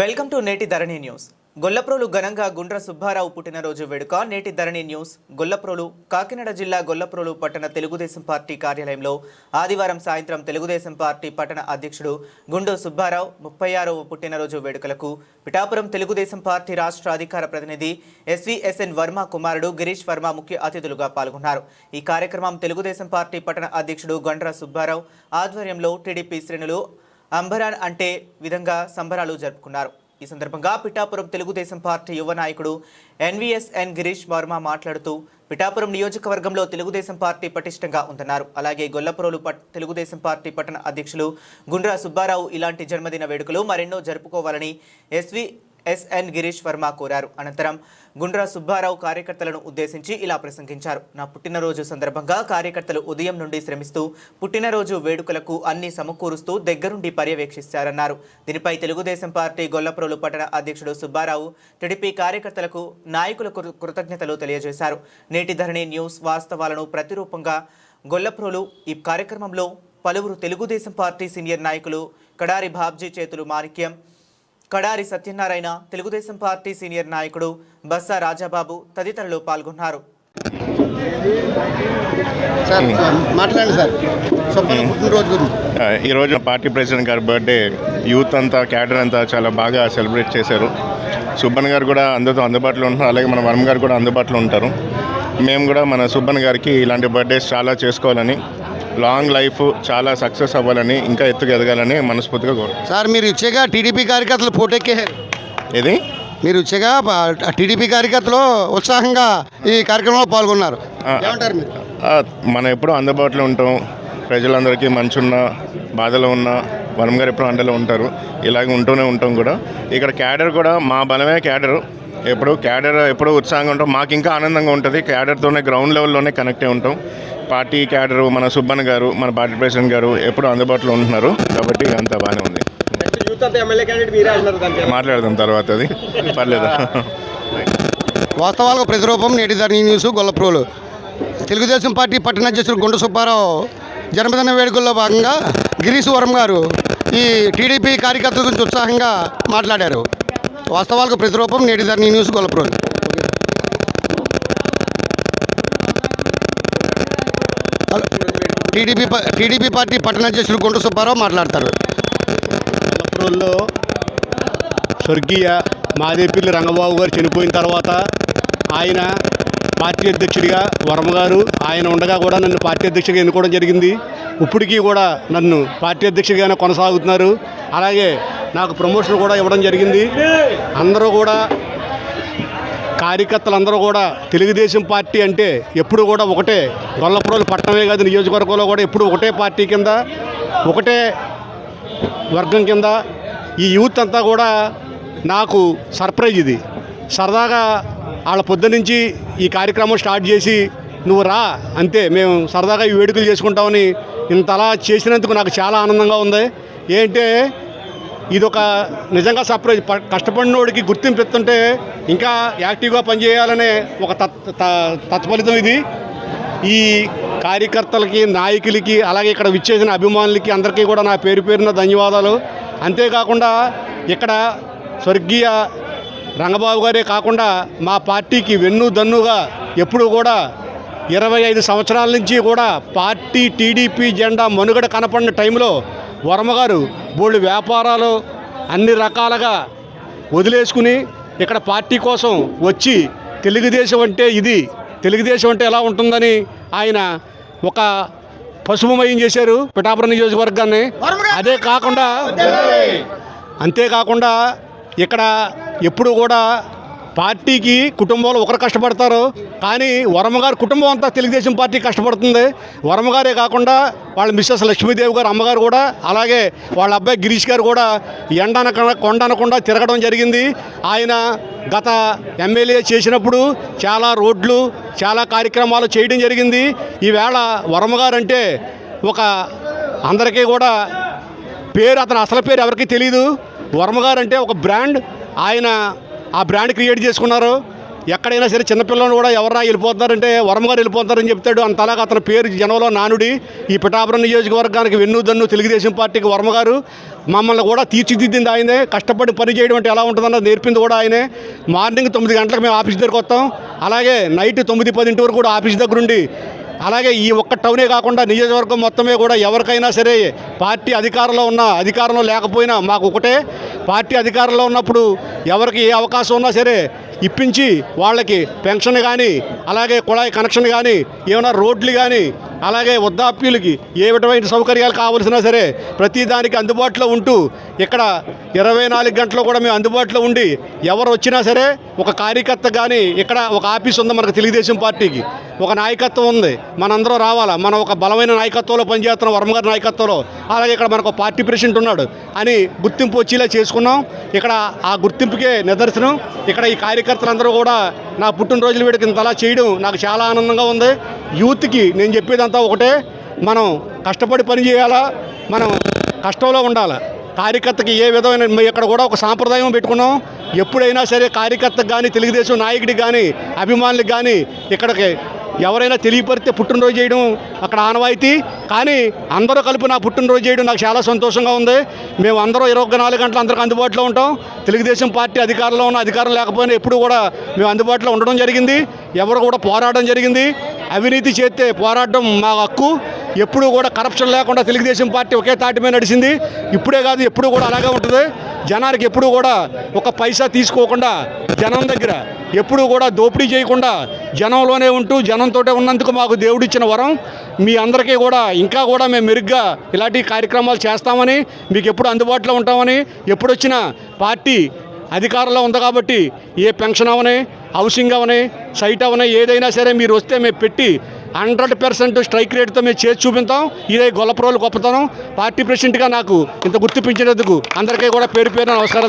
Welcome to నేటి Dharani news. Gollaprolu ఘనంగా గుండ్ర సుబ్బారావు పుట్టినరోజు వేడుక. నేటి ధరణి న్యూస్ గొల్లప్రోలు కాకినాడ జిల్లా గొల్లప్రోలు పట్టణ తెలుగుదేశం పార్టీ కార్యాలయంలో ఆదివారం సాయంత్రం తెలుగుదేశం పార్టీ పట్టణ అధ్యక్షుడు గుండు సుబ్బారావు ముప్పై ఆరవ పుట్టినరోజు వేడుకలకు పిఠాపురం తెలుగుదేశం పార్టీ రాష్ట్ర అధికార ప్రతినిధి ఎస్విఎస్ఎన్ వర్మ కుమారుడు గిరీష్ వర్మ ముఖ్య అతిథులుగా పాల్గొన్నారు. ఈ కార్యక్రమం తెలుగుదేశం పార్టీ పట్టణ అధ్యక్షుడు గొండ్ర సుబ్బారావు ఆధ్వర్యంలో టీడీపీ శ్రేణులు అంబరాన్ అంటే విధంగా సంబరాలు జరుపుకున్నారు. ఈ సందర్భంగా పిఠాపురం తెలుగుదేశం పార్టీ యువ నాయకుడు ఎన్వీఎస్ఎన్ గిరీష్ వర్మ మాట్లాడుతూ పిఠాపురం నియోజకవర్గంలో తెలుగుదేశం పార్టీ పటిష్టంగా ఉందన్నారు. అలాగే గొల్లపురోలు పట్ తెలుగుదేశం పార్టీ పట్టణ అధ్యక్షులు గుండ్రా సుబ్బారావు ఇలాంటి జన్మదిన వేడుకలు మరెన్నో జరుపుకోవాలని ఎస్వి ఎస్ఎన్ గిరీష్ వర్మ కోరారు. అనంతరం గుండ్రా సుబ్బారావు కార్యకర్తలను ఉద్దేశించి ఇలా ప్రసంగించారు. నా పుట్టినరోజు సందర్భంగా కార్యకర్తలు ఉదయం నుండి శ్రమిస్తూ పుట్టినరోజు వేడుకలకు అన్ని సమకూరుస్తూ దగ్గరుండి పర్యవేక్షిస్తారన్నారు. దీనిపై తెలుగుదేశం పార్టీ గొల్లప్రోలు పట్టణ అధ్యక్షుడు సుబ్బారావు టీడీపీ కార్యకర్తలకు నాయకులకు కృతజ్ఞతలు తెలియజేశారు. నేటి ధరణి న్యూస్ వాస్తవాలను ప్రతిరూపంగా గొల్లప్రోలు ఈ కార్యక్రమంలో పలువురు తెలుగుదేశం పార్టీ సీనియర్ నాయకులు కడారి బాబ్జీ చేతులు మాణిక్యం కడారి సత్యనారాయణ తెలుగుదేశం పార్టీ సీనియర్ నాయకుడు బస్సా రాజాబాబు తదితరులు పాల్గొన్నారు. ఈరోజు పార్టీ ప్రెసిడెంట్ గారి బర్త్డే యూత్ అంతా క్యాడర్ అంతా చాలా బాగా సెలబ్రేట్ చేశారు. సుబ్బన్ గారు కూడా అందరితో అందుబాటులో ఉంటున్నారు. అలాగే మన వర్మ గారు కూడా అందుబాటులో ఉంటారు. మేము కూడా మన సుబ్బన్ గారికి ఇలాంటి బర్త్డేస్ చాలా చేసుకోవాలని లాంగ్ లైఫ్ చాలా సక్సెస్ అవ్వాలని ఇంకా ఎత్తుకు ఎదగాలని మనస్ఫూర్తిగా కోరు సార్ మీరు ఇచ్చేగా టీడీపీ కార్యకర్తలు పోటెక్కేశారు ఇది మీరు ఇచ్చేగా టీడీపీ కార్యకర్తలు ఉత్సాహంగా ఈ కార్యక్రమంలో పాల్గొన్నారు. ఏమంటారు మీరు? మనం ఎప్పుడూ అందుబాటులో ఉంటాం. ప్రజలందరికీ మంచున్న బాధలో ఉన్న వరం గారు ఎప్పుడూ అండలో ఉంటారు. ఇలాగే ఉంటూనే ఉంటాం కూడా. ఇక్కడ క్యాడర్ కూడా మా బలమే క్యాడర్. ఎప్పుడు క్యాడర్ ఎప్పుడూ ఉత్సాహంగా ఉంటాం. మాకు ఇంకా ఆనందంగా ఉంటుంది. క్యాడర్తోనే గ్రౌండ్ లెవెల్లోనే కనెక్ట్ అయి ఉంటాం. పార్టీ క్యాడర్ మన సుబ్బన్ గారు మన పార్టీ ప్రెసిడెంట్ గారు ఎప్పుడూ అందుబాటులో ఉంటున్నారు. కాబట్టి అంతా బాగానే ఉంది. మాట్లాడదాం తర్వాత అది. పర్లేదా? వాస్తవాలకు ప్రతిరూపం నేటి ధరణి న్యూస్ గొల్లప్రోలు తెలుగుదేశం పార్టీ పట్టణ అధ్యక్షుడు గుండు సుబ్బారావు జన్మదిన వేడుకల్లో భాగంగా గిరీష్ వరం గారు ఈ టీడీపీ కార్యకర్తల గురించి ఉత్సాహంగా మాట్లాడారు. వాస్తవాలకు ప్రతిరూపం నేటి Dharani news Gollaprolu TDP TDP party పట్టణ అధ్యక్షుడు గుండు సుబ్బారావు మాట్లాడతారు. రోజుల్లో స్వర్గీయ మాదేపల్లి రంగబాబు గారు చనిపోయిన తర్వాత ఆయన పార్టీ అధ్యక్షుడిగా వర్మ గారు ఆయన ఉండగా కూడా నన్ను పార్టీ అధ్యక్షుడిగా ఎన్నుకోవడం జరిగింది. ఇప్పటికీ కూడా నన్ను పార్టీ అధ్యక్షుడిగానే కొనసాగుతున్నారు. అలాగే నాకు ప్రమోషన్ కూడా ఇవ్వడం జరిగింది. అందరూ కూడా కార్యకర్తలందరూ కూడా తెలుగుదేశం పార్టీ అంటే ఎప్పుడు కూడా ఒకటే గొల్లపురోలు పట్టణమే కాదు నియోజకవర్గంలో కూడా ఎప్పుడు ఒకటే పార్టీ కింద ఒకటే వర్గం కింద ఈ యూత్ అంతా కూడా నాకు సర్ప్రైజ్ ఇది. సరదాగా వాళ్ళ పొద్దు నుంచి ఈ కార్యక్రమం స్టార్ట్ చేసి నువ్వు రా అంతే మేము సరదాగా ఈ వేడుకలు చేసుకుంటామని ఇంతలా చేసినందుకు నాకు చాలా ఆనందంగా ఉంది. ఏంటంటే ఇది ఒక నిజంగా సర్ప్రైజ్. కష్టపడినోడికి గుర్తింపు ఇస్తుంటే ఇంకా యాక్టివ్గా పనిచేయాలనే ఒక తత్ త- తత్ఫలితం ఇది. ఈ కార్యకర్తలకి నాయకులకి అలాగే ఇక్కడ విచ్చేసిన అభిమానులకి అందరికీ కూడా నా పేరు పేరున ధన్యవాదాలు. అంతేకాకుండా ఇక్కడ స్వర్గీయ రంగబాబు గారే కాకుండా మా పార్టీకి వెన్ను దన్నుగా ఎప్పుడు కూడా ఇరవై ఐదు సంవత్సరాల నుంచి కూడా పార్టీ టీడీపీ జెండా మనుగడ కనపడిన టైంలో వర్మగారు బోళ్ళు వ్యాపారాలు అన్ని రకాలుగా వదిలేసుకుని ఇక్కడ పార్టీ కోసం వచ్చి తెలుగుదేశం అంటే ఇది తెలుగుదేశం అంటే ఎలా ఉంటుందని ఆయన ఒక పశుభమయం చేశారు పిఠాపురం నియోజకవర్గాన్ని. అదే కాకుండా అంతేకాకుండా ఇక్కడ ఎప్పుడు కూడా పార్టీకి కుటుంబంలో ఒకరు కష్టపడతారు కానీ వరమగారు కుటుంబం అంతా తెలుగుదేశం పార్టీ కష్టపడుతుంది. వరమగారే కాకుండా వాళ్ళ మిస్సెస్ లక్ష్మీదేవి గారు అమ్మగారు కూడా అలాగే వాళ్ళ అబ్బాయి గిరీష్ గారు కూడా ఎండన కొండ అనకుండా తిరగడం జరిగింది. ఆయన గత ఎమ్మెల్యే చేసినప్పుడు చాలా రోడ్లు చాలా కార్యక్రమాలు చేయడం జరిగింది. ఈవేళ వరమగారు అంటే ఒక అందరికీ కూడా పేరు అతని అసలు పేరు ఎవరికీ తెలియదు వర్మగారు అంటే ఒక బ్రాండ్. ఆయన ఆ బ్రాండ్ క్రియేట్ చేసుకున్నారు. ఎక్కడైనా సరే చిన్నపిల్లలు కూడా ఎవరా వెళ్ళిపోతున్నారంటే వరం వెళ్ళిపోతారని చెప్తాడు. అంతలాగా అతని పేరు జనంలో నానుడి. ఈ పిఠాపురం నియోజకవర్గానికి వెన్నుదన్ను తెలుగుదేశం పార్టీకి వర్మ గారు మమ్మల్ని కూడా తీర్చిదిద్దింది ఆయనే. కష్టపడి పని చేయడం అంటే ఎలా ఉంటుందన్నది నేర్పింది కూడా ఆయనే. మార్నింగ్ తొమ్మిది గంటలకు మేము ఆఫీస్ దగ్గరకు వస్తాం. అలాగే నైట్ తొమ్మిది పదింటి వరకు కూడా ఆఫీస్ దగ్గరుండి అలాగే ఈ ఒక్క టౌనే కాకుండా నియోజకవర్గం మొత్తమే కూడా ఎవరికైనా సరే పార్టీ అధికారంలో ఉన్న అధికారంలో లేకపోయినా మాకు ఒకటే. పార్టీ అధికారంలో ఉన్నప్పుడు ఎవరికి ఏ అవకాశం ఉన్నా సరే ఇప్పించి వాళ్ళకి పెన్షన్ కానీ అలాగే కుళాయి కనెక్షన్ కానీ ఏమైనా రోడ్లు కానీ అలాగే వృద్ధాప్యులకి ఏ విధమైన సౌకర్యాలు కావలసినా సరే ప్రతిదానికి అందుబాటులో ఉంటూ ఇక్కడ ఇరవై నాలుగు గంటలు కూడా మేము అందుబాటులో ఉండి ఎవరు వచ్చినా సరే ఒక కార్యకర్త కానీ ఇక్కడ ఒక ఆఫీస్ ఉంది మనకు తెలుగుదేశం పార్టీకి ఒక నాయకత్వం ఉంది మనందరం రావాలా? మనం ఒక బలమైన నాయకత్వంలో పనిచేస్తున్నాం వర్మగారి నాయకత్వంలో అలాగే ఇక్కడ మనకు ఒక పార్టీ ప్రెసిడెంట్ ఉన్నాడు అని గుర్తింపు వచ్చేలా చేసుకున్నాం. ఇక్కడ ఆ గుర్తింపుకే నిదర్శనం. ఇక్కడ ఈ కార్యకర్తలందరూ కూడా నా పుట్టినరోజుల వీడికి ఇంతలా చేయడం నాకు చాలా ఆనందంగా ఉంది. యూత్కి నేను చెప్పేదంతా ఒకటే. మనం కష్టపడి పని చేయాలా? మనం కష్టంలో ఉండాలి? కార్యకర్తకి ఏ విధమైన ఇక్కడ కూడా ఒక సాంప్రదాయం పెట్టుకున్నాం. ఎప్పుడైనా సరే కార్యకర్తకు కానీ తెలుగుదేశం నాయకుడికి కానీ అభిమానులకు కానీ ఇక్కడికి ఎవరైనా తెలియపరితే పుట్టినరోజు చేయడం అక్కడ ఆనవాయితీ. కానీ అందరూ కలిపి నా పుట్టినరోజు చేయడం నాకు చాలా సంతోషంగా ఉంది. మేము అందరూ ఇరవై నాలుగు గంటలు అందరికి అందుబాటులో ఉంటాం. తెలుగుదేశం పార్టీ అధికారంలో ఉన్న అధికారం లేకపోయినా ఎప్పుడు కూడా మేము అందుబాటులో ఉండడం జరిగింది. ఎవరు కూడా పోరాడడం జరిగింది. అవినీతి చేస్తే పోరాడడం మా హక్కు. ఎప్పుడు కూడా కరప్షన్ లేకుండా తెలుగుదేశం పార్టీ ఒకే తాటి మీద నడిచింది. ఇప్పుడే కాదు ఎప్పుడు కూడా అలాగే ఉంటుంది. జనానికి ఎప్పుడు కూడా ఒక పైసా తీసుకోకుండా జనం దగ్గర ఎప్పుడు కూడా దోపిడీ చేయకుండా జనంలోనే ఉంటూ జనంతోటే ఉన్నందుకు మాకు దేవుడిచ్చిన వరం. మీ అందరికీ కూడా ఇంకా కూడా మేము మెరుగ్గా ఇలాంటి కార్యక్రమాలు చేస్తామని మీకు ఎప్పుడు అందుబాటులో ఉంటామని ఎప్పుడు వచ్చినా పార్టీ అధికారంలో ఉంది కాబట్టి ఏ పెన్షన్ అవనే హౌసింగ్ అవనే సైట్ అవనే ఏదైనా సరే మీరు వస్తే మేము పెట్టి హండ్రెడ్ పర్సెంట్ స్ట్రైక్ రేట్తో మేము చేసి చూపిస్తాం. ఇదే గొల్లపురోలు గొప్పతనం. పార్టీ ప్రెసిడెంట్గా నాకు ఇంత గుర్తింపించినందుకు అందరికీ కూడా పేరు పేరు నమస్కారం